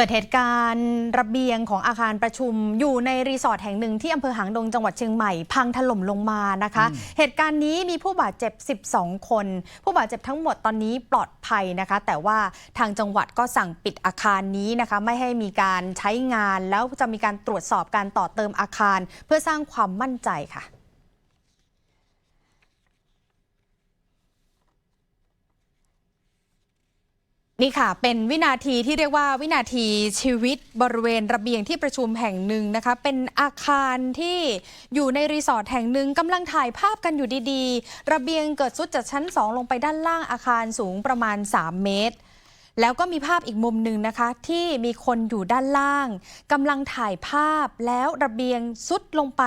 กิดเหตุการณ์ระเบียงของอาคารประชุม อยู่ในรีสอร์ทแห่งหนึ่งที่อำเภอหางดงจังหวัดเชียงใหม่ พังถล่มลงมานะคะ เหตุการณ์นี้มีผู้บาดเจ็บ 12 คน ผู้บาดเจ็บทั้งหมดตอนนี้ปลอดภัยนะคะ แต่ว่าทางจังหวัดก็สั่งปิดอาคารนี้นะคะ ไม่ให้มีการใช้งานแล้วจะมีการตรวจสอบการต่อเติมอาคาร เพื่อสร้างความมั่นใจค่ะ นี่ค่ะ เป็นวินาทีที่เรียกว่าวินาทีชีวิตบริเวณระเบียงที่ประชุมแห่งหนึ่งนะคะ เป็นอาคารที่อยู่ในรีสอร์ทแห่งหนึ่งกำลังถ่ายภาพกันอยู่ดีๆ ระเบียงเกิดสุดจากชั้น 2 ลงไปด้านล่างอาคารสูงประมาณ 3 เมตร แล้วก็มีภาพอีกมุมหนึ่งนะคะ ที่มีคนอยู่ด้านล่างกำลังถ่ายภาพแล้วระเบียงสุดลงไป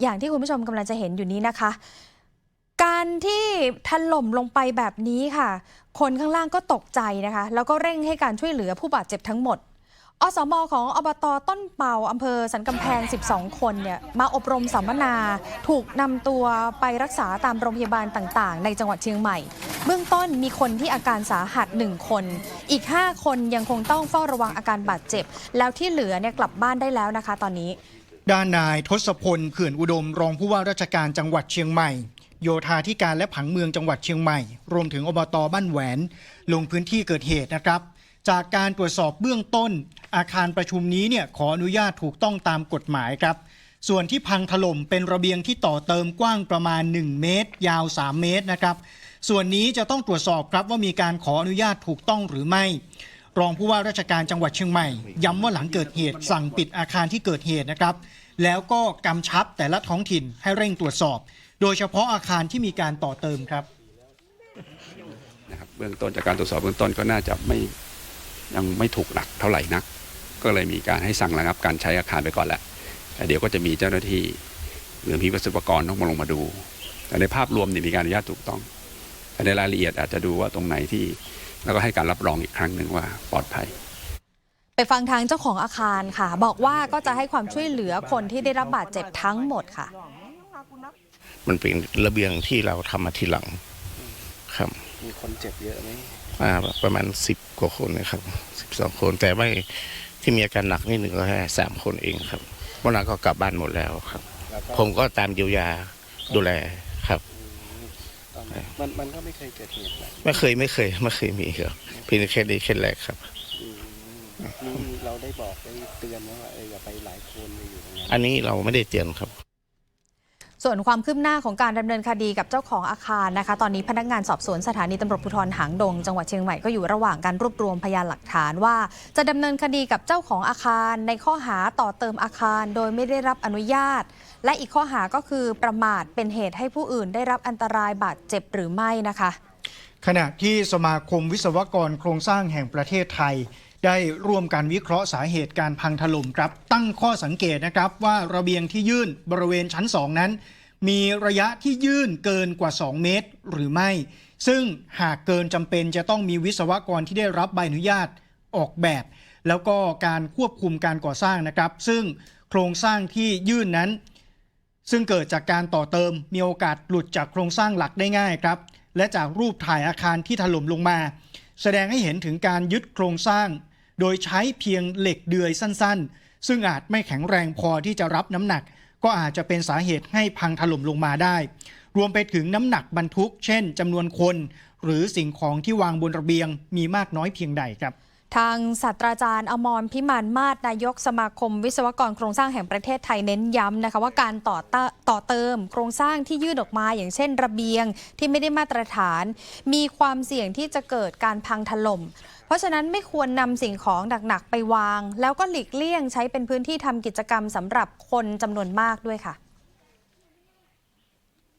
อย่างที่คุณผู้ชมกำลังจะเห็นอยู่นี้นะคะ การที่ถล่มลงไปแบบนี้ค่ะ คนข้างล่างก็ตกใจนะคะ แล้วก็เร่งให้การช่วยเหลือผู้บาดเจ็บทั้งหมด อสมของอบตต้นเป่าอำเภอสันกำแพง 12 คนเนี่ยมาอบรมสัมมนา ถูกนำตัวไปรักษาตามโรงพยาบาลต่างๆ ในจังหวัดเชียงใหม่ เบื้องต้นมีคนที่อาการสาหัส 1 คน อีก 5 คนยังคงต้องเฝ้าระวังอาการบาดเจ็บ แล้วที่เหลือเนี่ยกลับบ้านได้แล้วนะคะ ตอนนี้ ด้านนายทศพลเขื่อนอุดมรองผู้ว่าราชการจังหวัดเชียงใหม่ โยธาธิการและผังเมืองจังหวัดเชียงใหม่ รวมถึงอบตบ้านแหวน ลงพื้นที่เกิดเหตุนะครับ จากการตรวจสอบเบื้องต้น อาคารประชุมนี้เนี่ยขออนุญาตถูกต้องตามกฎหมายครับ ส่วนที่พังถล่มเป็นระเบียงที่ต่อเติมกว้างประมาณ 1 เมตร ยาว 3 เมตรนะครับ ส่วนนี้จะต้องตรวจสอบครับว่ามีการขออนุญาตถูกต้องหรือไม่รองผู้ว่าราชการจังหวัดเชียงใหม่ ย้ำว่าหลังเกิดเหตุสั่งปิดอาคารที่เกิดเหตุนะครับ แล้วก็กำชับแต่ละท้องถิ่นให้เร่งตรวจสอบ โดยเฉพาะอาคารที่มีการต่อเติมครับนะครับเบื้องต้นจากการตรวจสอบเบื้องต้นก็น่าจะไม่ยังไม่ถูกหลักเท่าไหร่นัก ก็เลยมีการให้สั่งระงับการใช้อาคารไปก่อนแหละแต่เดี๋ยวก็จะมีเจ้าหน้าที่หรือมีวิศวกรต้องมาลงมาดู แต่ในภาพรวมเนี่ยมีการอนุญาตถูกต้อง แต่ในรายละเอียดอาจจะดูว่าตรงไหนที่แล้วก็ให้การรับรองอีกครั้งหนึ่งว่าปลอดภัยไปฟังทางเจ้าของอาคารค่ะ บอกว่าก็จะให้ความช่วยเหลือคนที่ได้รับบาดเจ็บทั้งหมดค่ะ มันเป็นระเบียงที่เราทำมาทีหลัง ครับ มีคนเจ็บเยอะไหมอ่าประมาณสิบกว่าคนนะครับสิบสองคนแต่ไม่ที่มีอาการหนักนี่หนึ่งก็แค่สามคนเองครับพวกนั้นก็กลับบ้านหมดแล้วครับแล้วก็ผมก็ตามเยียวยาดูแลครับตอนนั้นมันมันก็ไม่เคยเกิดเหตุแบบไม่เคยไม่เคยไม่เคยมีครับเพียงแต่แค่นี้แค่แรกครับอืมมีเราได้บอกได้เตือนไหมว่าเอออย่าไปหลายคนเลยอยู่ตรงนั้นอันนี้เราไม่ได้เตือนครับ ส่วนความคืบหน้าของการดำเนินคดีกับเจ้าของอาคารนะคะ ตอนนี้พนักงานสอบสวนสถานีตำรวจภูธรหางดง จังหวัดเชียงใหม่ก็อยู่ระหว่างการรวบรวมพยานหลักฐานว่า จะดำเนินคดีกับเจ้าของอาคาร ในข้อหาต่อเติมอาคาร โดยไม่ได้รับอนุญาต และอีกข้อหาก็คือประมาทเป็นเหตุให้ผู้อื่นได้รับอันตรายบาดเจ็บหรือไม่นะคะ ขณะที่สมาคมวิศวกรโครงสร้างแห่งประเทศไทย ได้ร่วมกันวิเคราะห์สาเหตุการพังถล่มครับ ตั้งข้อสังเกตนะครับว่าระเบียงที่ยื่นบริเวณชั้น 2 นั้น มีระยะที่ยื่นเกินกว่า 2 เมตรหรือไม่ ซึ่งหากเกินจำเป็นจะต้องมีวิศวกรที่ได้รับใบอนุญาตออกแบบ แล้วก็การควบคุมการก่อสร้างนะครับ ซึ่งโครงสร้างที่ยื่นนั้น ซึ่งเกิดจากการต่อเติมมีโอกาสหลุดจากโครงสร้างหลักได้ง่ายครับ และจากรูปถ่ายอาคารที่ถล่มลงมา แสดงให้เห็นถึงการยึดโครงสร้าง โดยใช้เพียงเหล็กเดือยสั้นๆ ซึ่งอาจไม่แข็งแรงพอที่จะรับน้ำหนัก ก็อาจจะเป็นสาเหตุให้พังถล่มลงมาได้ รวมไปถึงน้ำหนักบรรทุก เช่นจำนวนคน หรือสิ่งของที่วางบนระเบียงมีมากน้อยเพียงใดครับ ทางศาสตราจารย์อมรพิมานมาศนายกสมาคม วิศวกรโครงสร้างแห่งประเทศไทยเน้นย้ำนะคะว่าการต่อเตต่อเติม โครงสร้างที่ยืดออกมาอย่างเช่น ระเบียงที่ไม่ได้มาตรฐาน มีความเสี่ยงที่จะเกิดการพังถล่มเพราะฉะนั้นไม่ควรนำสิ่งของหนักๆไปวาง แล้วก็หลีกเลี่ยงใช้เป็นพื้นที่ทำกิจกรรมสำหรับคนจำนวนมากด้วยค่ะ